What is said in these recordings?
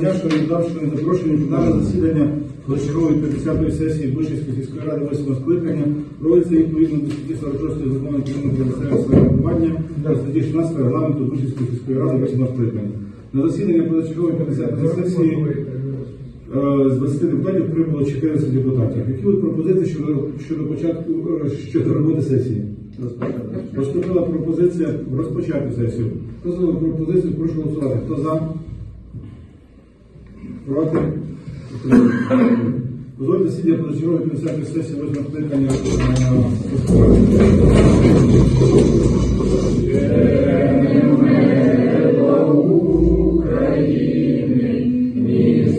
Дякую, віддавши запрошення на засідання позачергової 50-ї сесії Бучівської сільської ради 8 скликання проводиться відповідно до статті 46 закону України про місцеве самоврядування та статті 16 регламенту Бучівської сільської ради 8 скликання. На засідання позачергової 50-ї сесії е, з 20 депутатів прибуло 14 депутатів. Які будуть пропозиції щодо, щодо початку е, щодо роботи сесії? Поступила пропозиція розпочати сесію. Хто за пропозицію, прошу голосувати. Хто за? Проти? Дозвольте засідання позачергової 50 сесії 8 скликання.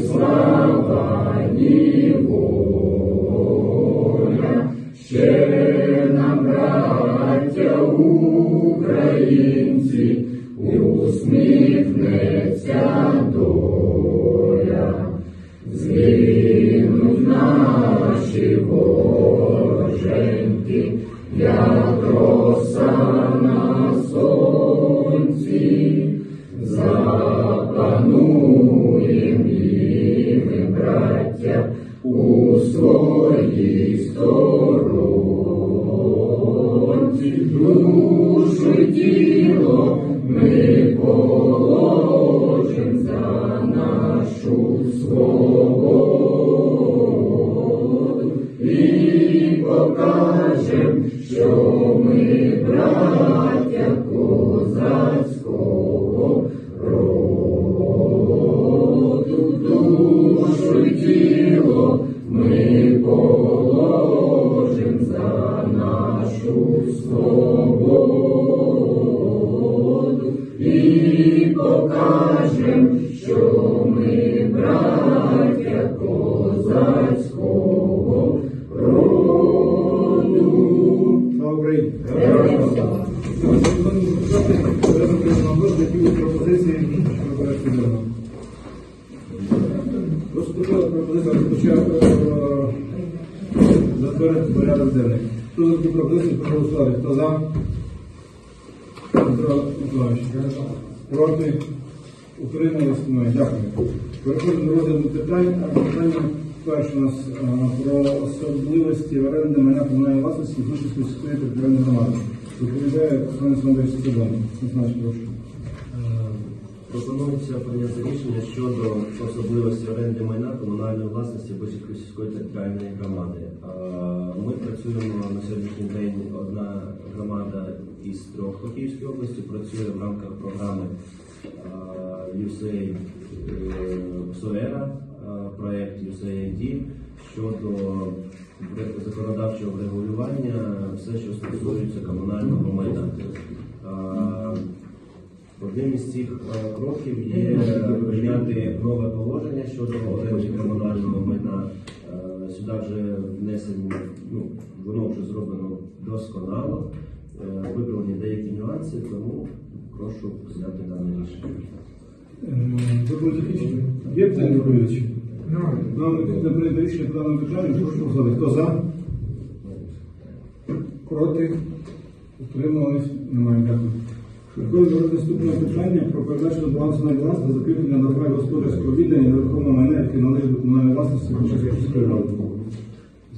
Слава затвердити порядок денний. Хто за таку пропозицію, прошу голосувати. Хто за? Петро Миколаївич. Проти? Утримались? Немає. Дякую. Переходимо до розгляду питань. Питання перше у нас а, про особливості оренди майна комунальної власності Бушівської сільської територіальної громади. Доповідає Олександр Олександрович Сидон. Олександр, прошу. Пропонується прийняти рішення щодо особливості оренди майна комунальної власності Бучівської сільської громади. Ми працюємо на сьогоднішній день. Одна громада із трьох по Київській області працює в рамках програми USAID СОЕРА, е, USAID щодо законодавчого врегулювання, все, що стосується комунального майна. Одним із цих е, кроків є прийняти нове положення щодо оренди комунального майна. Е, Сюди вже внесені, ну, воно вже зроблено досконало, Е, виправлені деякі нюанси, тому прошу взяти дане рішення. Є питання доповідачі? Нам не прийняти рішення даному питанню. Прошу голосувати. Хто за? Проти? Утримались? Немає. Дякую. Переходимо до питання про передачу до балансу на баланс та закріплення на праві господарського віддання нерухомого майна, яке належить до комунальної власності Бучівської сільської ради.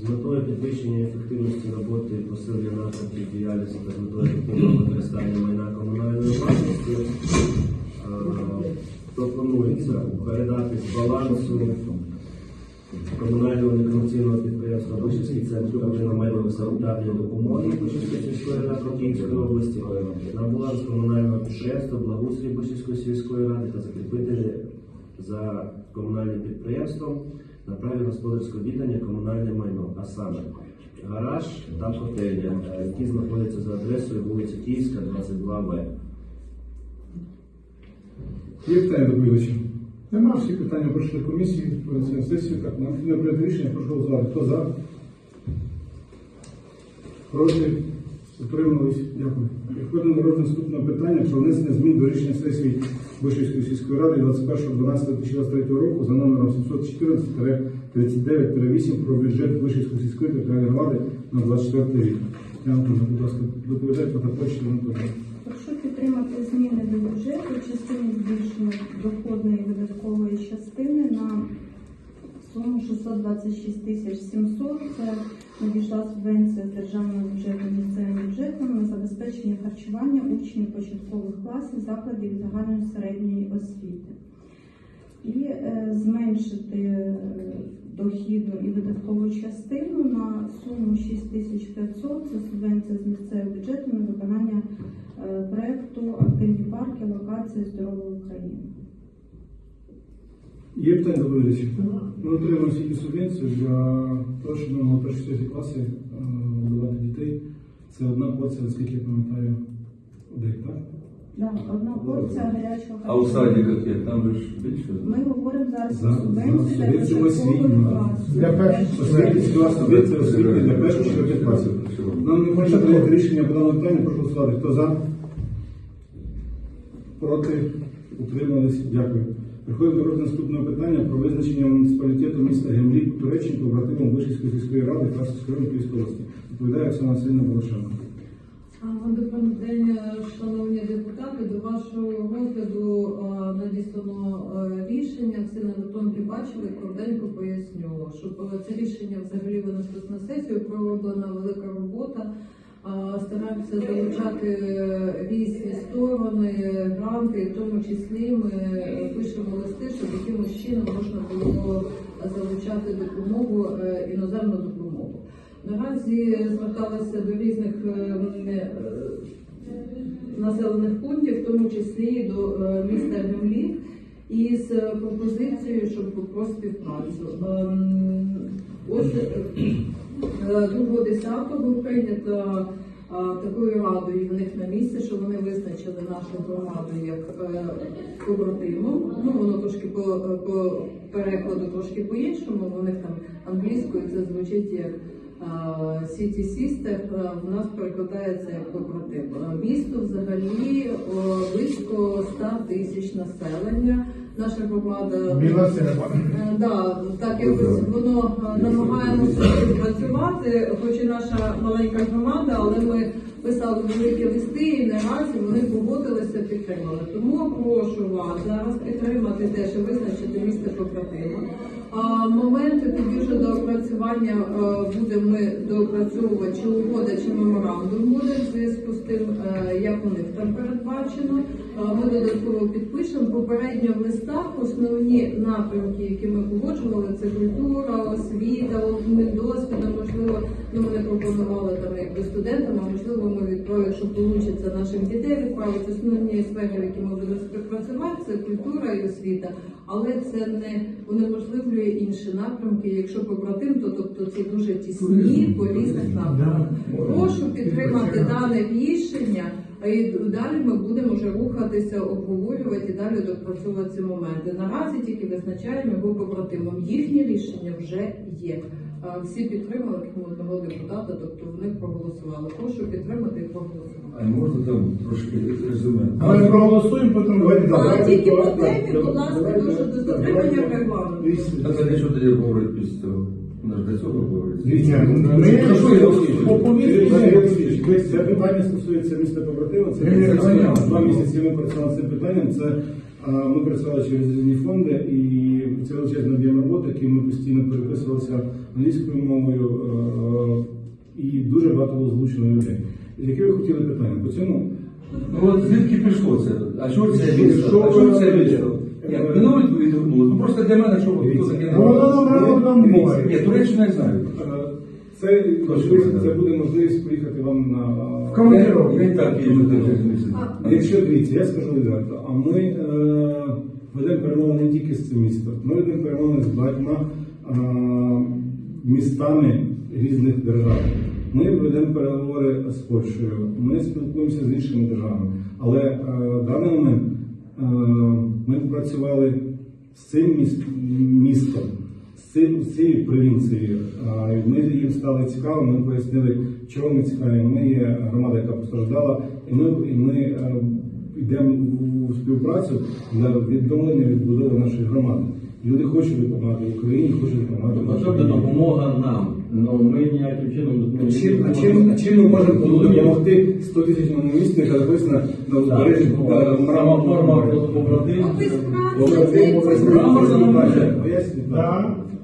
З метою підвищення ефективності роботи посилення напрямків діяльності та з метою ефективного використання майна комунальної власності е, пропонується передати з балансу комунального некомерційного підприємства Бучівський центр первинно санітарної допомоги Бучівської сільської ради Київської області на баланс комунального підприємства Благоустрій Бучівської сільської ради та закріпити за комунальним підприємством на праві господарського віддання комунальне майно, а саме гараж та котельня, які знаходяться за адресою вулиця Київська, 22В. Є питання? Нема всі питання пройшли комісії, на сесію. Так, не прийняти рішення, прошу голосувати. Хто за? Проти? Утримались? Дякую. Переходимо до наступного питання про внесення змін до рішення сесії Вишівської сільської ради 21.12.2023 року за номером 714-39-8 про бюджет Вишівської сільської територіальної громади на 24 рік. Вам будь ласка, доповідайте. Прошу підтримати зміни до бюджету в частині збільшення доходної частини на суму 626 тисяч 700. Це надійшла субвенція з державного бюджету місцевим бюджетом на забезпечення харчування учнів початкових класів закладів загальної середньої освіти. І е, зменшити е, дохідну і видаткову частину на суму 6500. Це субвенція з місцевого бюджету на виконання е, проекту Активні парки, локації здорової України. Є питання до доповідачів? Ми отримуємо стільки субвенцію для того, щоб ми могли перші класи е, годувати дітей. Це одна порція, наскільки я пам'ятаю, у день, так? Одна порція гарячого А у садиках як? Там же ж більше. Ми говоримо зараз За- про за для початкових класів. Для перших субвенція освіти для перших четвертих класів. Нам не хоче прийняти рішення по даному питанню, прошу голосувати. Хто за? Проти? Утримались? Дякую. Переходимо до наступного питання про визначення муніципалітету міста Гемлік Туреччини побратимом Вишівської сільської ради Красівської району Київської області. Відповідає Оксана Васильівна Волошенко. А, Добрий день, шановні депутати. До вашого розгляду надіслано рішення. Всі на електронки бачили, коротенько поясню, щоб е, це рішення взагалі винеслось на сесію. Пророблена велика робота стараємося залучати різні сторони, рамки, в тому числі ми пишемо листи, щоб якимось чином можна було залучати допомогу, е, іноземну допомогу. Наразі зверталися до різних е, е, населених пунктів, в тому числі до міста Гемлі, із пропозицією, щоб про співпрацю. Ем, ось Е, 2 десятка був прийнято е, такою радою в них на місці, що вони визначили нашу громаду як е, побратиму. Ну воно трошки по по перекладу, трошки по-іншому. У них там англійською це звучить як. Сіті Сістер в нас перекладається як побратим. Місто взагалі близько 100 тисяч населення. Наша громада. Е, Да, так якось воно е, намагаємося працювати, хоч і наша маленька громада, але ми писали великі листи і не раз вони погодилися, підтримали. Тому прошу вас зараз підтримати те, що визначити місце побратима. Моменти тоді вже до опрацювання е, будемо ми доопрацьовувати чи угода, чи меморандум буде в зв'язку з тим, як у них там передбачено. Ми додатково підпишемо попередньо в листах основні напрямки, які ми погоджували, це культура, освіта, обмін досвіду, можливо, ну вони пропонували там якби студентам, а можливо, ми відправимо, якщо вийде наших дітей відправити основні сфери, які ми будемо співпрацювати, це культура і освіта. Але це не унеможливлює інші напрямки. Якщо побратим, то тобто це дуже тісні по різних напрямках. Прошу підтримати дане рішення. А і далі ми будемо вже рухатися, обговорювати і далі допрацьовувати ці моменти. Наразі тільки визначаємо його побратимом. Їхнє рішення вже є. Всі підтримали крім одного депутата, тобто вони проголосували. Прошу підтримати і проголосувати. А можна там трошки резюме? Ми проголосуємо, потім Давайте А тільки по темі, будь ласка, дуже до дотримання регламенту. А це не що тоді говорить після цього? Вона ж цього говорить. Дивіться, Ми Ну, Це питання стосується міста побратима. Це два місяці ми працювали над цим питанням. Це ми працювали через різні фонди і це величезний об'єм роботи, який ми постійно переписувалися англійською мовою е, і дуже багато було залучено людей. Яке ви хотіли питання? По цьому Ну от звідки пішло це? А що це місто? А що це місто? Як минуло відгукнуло? Ну просто для мене, що хто таке Воно нам Ні, море. Туреччину я знаю. Е, це це буде можливість поїхати вам на В командировку. Місяць. Якщо дивіться, я скажу відверто, а ми е, ведемо перемовини не тільки з цим містом, ми ведемо перемовини з багатьма містами різних держав. Ми ведемо переговори з Польщею, ми спілкуємося з іншими державами. Але е, в даний момент е, ми працювали з цим міс- містом, з, цією провінцією. Ми їм стали цікаво, ми пояснили, чого ми цікаві. Ми є громада, яка постраждала, і ми, і ми е, йдемо у співпрацю для відновлення відбудови нашої громади. Люди хочуть допомагати Україні, хочуть допомагати. нашій Тобто допомога нам. Ну ми ніяким чином А чим, а чим, а чим ми можемо допомогти 100 тисячному місту, яка написана на узбережжі Сама форма побратим. А ви Побратим, справді Грамотно побратим,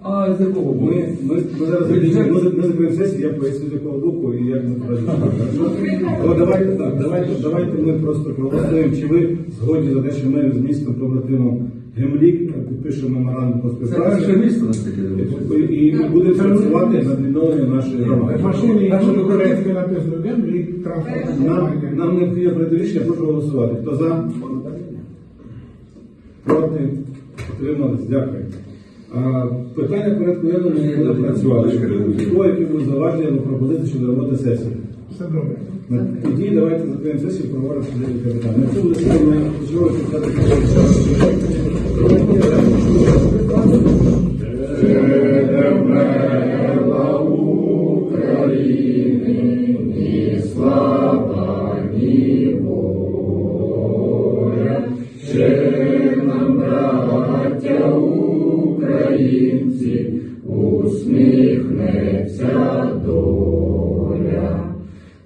А з якого боку? Ми, ми, ми зараз ми, ми, ми закриємо сесію, я поясню з якого боку і як ми працюємо. Давайте так, давайте, давайте ми просто проголосуємо, чи ви згодні за те, що ми з містом побратимом Гемлік підпишемо меморандум про Це перше співпрацю. місце наскільки І ми будемо працювати над відновленням нашої громади. Машини, якщо українською написано «Гемлік», транспорт. Нам, нам необхідно прийти рішення, прошу голосувати. Хто за? Проти? Утримались? Дякую. А, питання порядку денного ми не буде працювати. Хто які будуть зауваження або пропозиції щодо роботи сесії? Все добре. Тоді давайте закриємо сесію і проговоримо питань. На цьому засіданні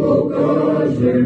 pokażę